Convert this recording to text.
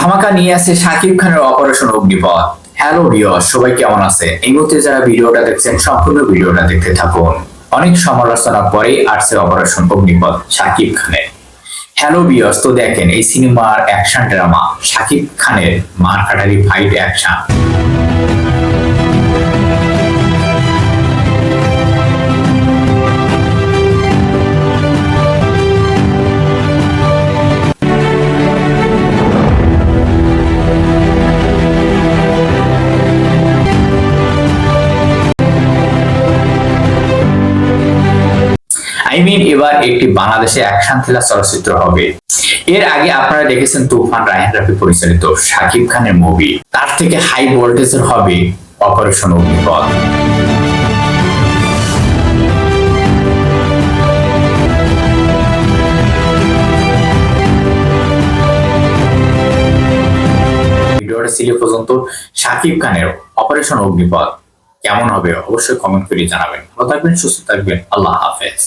ধামাকা নিয়ে আসে শাকিব খানের অপারেশন অগ্নিপথ হ্যালো ভিউয়ার সবাই কেমন আছে? এই মুহূর্তে যারা ভিডিওটা দেখছেন, সম্পূর্ণ ভিডিওটা দেখতে থাকুন। অনেক সমালোচনার পরে আসছে অপারেশন অগ্নিপথ শাকিব খানের। হ্যালো ভিউয়ার্স তো দেখেন, এই সিনেমার অ্যাকশন ড্রামা শাকিব খানের মার কাটারি ফাইট অ্যাকশন আই এবার একটি বাংলাদেশে অ্যাকশন থ্রিলার চলচ্চিত্র হবে। এর আগে আপনারা দেখেছেন তুফান, রায়হান রাফি পরিচালিত শাকিব খানের মুভি। তার থেকে হাই ভোল্টেজের হবে অপারেশন অগ্নিপথ ভিডিওটা ছিল পর্যন্ত। শাকিব খানের অপারেশন অগ্নিপথ কেমন হবে? অবশ্যই কমেন্ট করে জানাবেন। ভালো থাকবেন, সুস্থ থাকবেন। আল্লাহ হাফেজ।